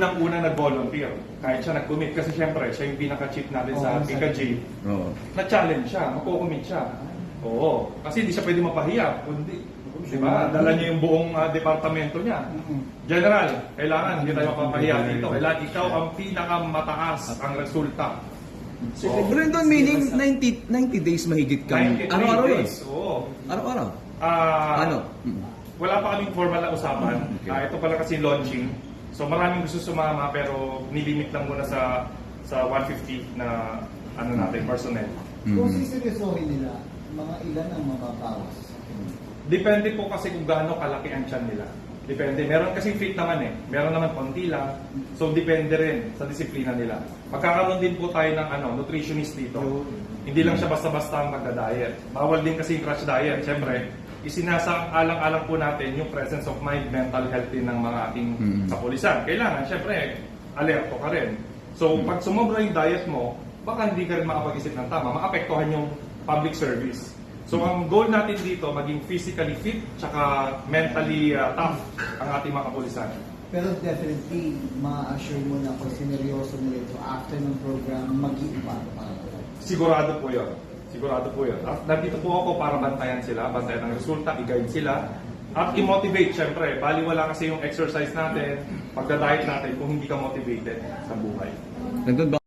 unang-una nag-volunteer. Kahit siya nag-commit kasi syempre, siya yung pinaka-chief natin sa Oo, Pika G. Oo. Na-challenge siya, magko-commit siya. Oo. Kasi hindi siya pwede mapahiya. Kundi, di ba? Dala niya yung buong ah, departamento niya. General, kailangan hindi tayo mapapahiya dito. Kailangan ikaw ang pinakamataas ang resulta. Oo. Brandon, meaning 90, 90 days mahigit kang 93 araw-araw yun. days. Oo. Araw-araw. Ah, Ano? Mm. Wala pa kaming formal na usapan. Okay. Ah, ito pala kasi launching. So maraming gusto sumama pero nilimit lang muna sa sa 150 na ano natin personnel. Kung Mm. siseryosohin nila, mga ilan ang mababawas? Depende po kasi kung gaano kalaki ang tiyan nila. Depende. Meron kasi fit naman eh. Meron naman konti lang. So depende rin sa disiplina nila. Magkakaroon din po tayo ng ano, nutritionist dito. Hindi lang siya basta-basta ang magda-diet. Bawal din kasi yung crash diet. Siyempre, isinasang-alang-alang po natin yung presence of mind, mental health din ng mga ating Mm. kapulisan. Kailangan, siyempre, alerto ka rin. So, pag sumobra yung diet mo, baka hindi ka rin makapag-isip ng tama, maapektuhan yung public service. So, ang goal natin dito, maging physically fit, tsaka mentally uh, tough ang ating mga kapulisan. Pero definitely, ma-assure mo na kung sineryoso nila ito after ng program, mag-iiba para Sigurado po yun. Sigurado po yun. At nandito po ako para bantayan sila, bantayan ang resulta, i-guide sila. At i-motivate, syempre. Bali wala kasi yung exercise natin, pagda-diet natin kung hindi ka motivated sa buhay. Brandon,